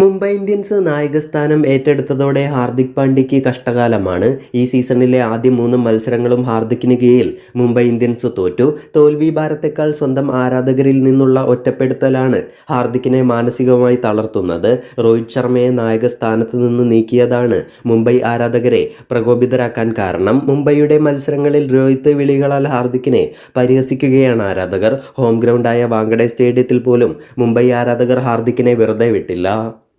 Mumbai Indians നായകസ്ഥാനം ഏറ്റെടുത്തതോടെ ഹാർദിക് പാണ്ഡ്യയ്ക്ക് കഷ്ടകാലമാണ്. ഈ സീസണിലെ ആദ്യ മൂന്ന് മത്സരങ്ങളും ഹാർദിക്കിന് കീഴിൽ മുംബൈ ഇന്ത്യൻസ് തോറ്റു. തോൽവി ഭാരത്തെക്കാൾ സ്വന്തം ആരാധകരിൽ നിന്നുള്ള ഒറ്റപ്പെടുത്തലാണ് ഹാർദിക്കിനെ മാനസികമായി തളർത്തുന്നത്. രോഹിത് ശർമ്മയെ നായകസ്ഥാനത്ത് നിന്ന് നീക്കിയതാണ് മുംബൈ ആരാധകരെ പ്രകോപിതരാക്കാൻ കാരണം. മുംബൈയുടെ മത്സരങ്ങളിൽ രോഹിത് വിളികളാൽ ഹാർദിക്കിനെ പരിഹസിക്കുകയാണ് ആരാധകർ. ഹോം ഗ്രൗണ്ടായ വാങ്കഡെ സ്റ്റേഡിയത്തിൽ പോലും മുംബൈ ആരാധകർ ഹാർദിക്കിനെ വെറുതെ വിട്ടില്ല.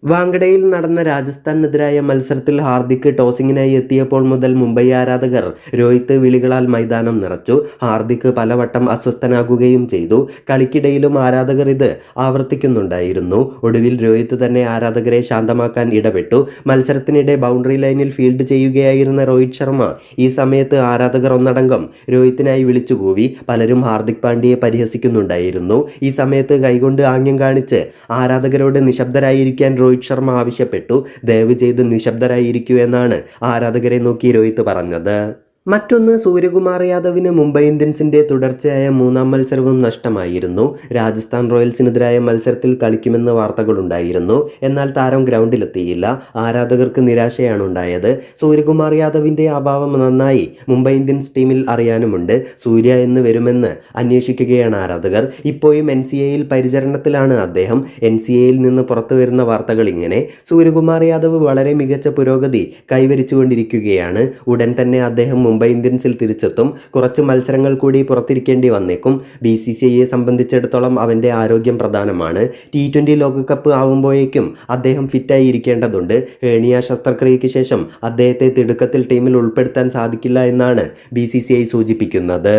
വാങ്കഡയിൽ നടന്ന രാജസ്ഥാനെതിരായ മത്സരത്തിൽ ഹാർദിക് ടോസിങ്ങിനായി എത്തിയപ്പോൾ മുതൽ മുംബൈ ആരാധകർ രോഹിത് വിളികളാൽ മൈതാനം നിറച്ചു. ഹാർദിക് പലവട്ടം അസ്വസ്ഥനാകുകയും ചെയ്തു. കളിക്കിടയിലും ആരാധകർ ഇത് ആവർത്തിക്കുന്നുണ്ടായിരുന്നു. ഒടുവിൽ രോഹിത് തന്നെ ആരാധകരെ ശാന്തമാക്കാൻ ഇടപെട്ടു. മത്സരത്തിനിടെ ബൗണ്ടറി ലൈനിൽ ഫീൽഡ് ചെയ്യുകയായിരുന്ന രോഹിത് ശർമ്മ ഈ സമയത്ത് ആരാധകർ ഒന്നടങ്കം രോഹിത്തിനായി വിളിച്ചുകൂവി. പലരും ഹാർദിക് പാണ്ഡ്യയെ പരിഹസിക്കുന്നുണ്ടായിരുന്നു. ഈ സമയത്ത് കൈകൊണ്ട് ആംഗ്യം കാണിച്ച് ആരാധകരോട് നിശബ്ദരായിരിക്കാൻ രോഹിത് ശർമ്മ ആവശ്യപ്പെട്ടു. ദയവ് ചെയ്ത് നിശബ്ദരായിരിക്കൂ എന്നാണ് ആരാധകരെ നോക്കി രോഹിത് പറഞ്ഞത്. മറ്റൊന്ന് സൂര്യകുമാർ യാദവിന് മുംബൈ ഇന്ത്യൻസിന്റെ തുടർച്ചയായ മൂന്നാം മത്സരവും നഷ്ടമായിരുന്നു. രാജസ്ഥാൻ റോയൽസിനെതിരായ മത്സരത്തിൽ കളിക്കുമെന്ന വാർത്തകളുണ്ടായിരുന്നു. എന്നാൽ താരം ഗ്രൗണ്ടിലെത്തിയില്ല. ആരാധകർക്ക് നിരാശയാണ് ഉണ്ടായത്. സൂര്യകുമാർ യാദവിന്റെ അഭാവം നന്നായി മുംബൈ ഇന്ത്യൻസ് ടീമിൽ അറിയാനുമുണ്ട്. സൂര്യ എന്ന് വരുമെന്ന് അന്വേഷിക്കുകയാണ് ആരാധകർ. ഇപ്പോഴും എൻ സി എയിൽ പരിചരണത്തിലാണ് അദ്ദേഹം. എൻ സി എയിൽ നിന്ന് പുറത്തു വരുന്ന വാർത്തകൾ ഇങ്ങനെ. സൂര്യകുമാർ യാദവ് വളരെ മികച്ച പുരോഗതി കൈവരിച്ചുകൊണ്ടിരിക്കുകയാണ്. ഉടൻ തന്നെ അദ്ദേഹം മുംബൈ ഇന്ത്യൻസിൽ തിരിച്ചെത്തും. കുറച്ച് മത്സരങ്ങൾ കൂടി പുറത്തിരിക്കേണ്ടി വന്നേക്കും. ബി സി സി ഐയെ സംബന്ധിച്ചിടത്തോളം അവന്റെ ആരോഗ്യം പ്രധാനമാണ്. ടി ട്വന്റി ലോകകപ്പ് ആവുമ്പോഴേക്കും അദ്ദേഹം ഫിറ്റായി ഇരിക്കേണ്ടതുണ്ട് ഹേണിയ ശസ്ത്രക്രിയയ്ക്ക് ശേഷം അദ്ദേഹത്തെ തിടുക്കത്തിൽ ടീമിൽ ഉൾപ്പെടുത്താൻ സാധിക്കില്ല എന്നാണ് ബി സൂചിപ്പിക്കുന്നത്.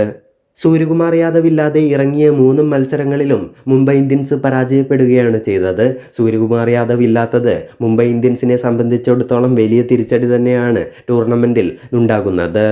സൂര്യകുമാർ യാദവ് ഇല്ലാതെ ഇറങ്ങിയ മൂന്ന് മത്സരങ്ങളിലും മുംബൈ ഇന്ത്യൻസ് പരാജയപ്പെടുകയാണ് ചെയ്തത്. സൂര്യകുമാർ യാദവ് ഇല്ലാത്തത് മുംബൈ ഇന്ത്യൻസിനെ സംബന്ധിച്ചിടത്തോളം വലിയ തിരിച്ചടി തന്നെയാണ് ടൂർണമെന്റിൽ ഉണ്ടാകുന്നത്.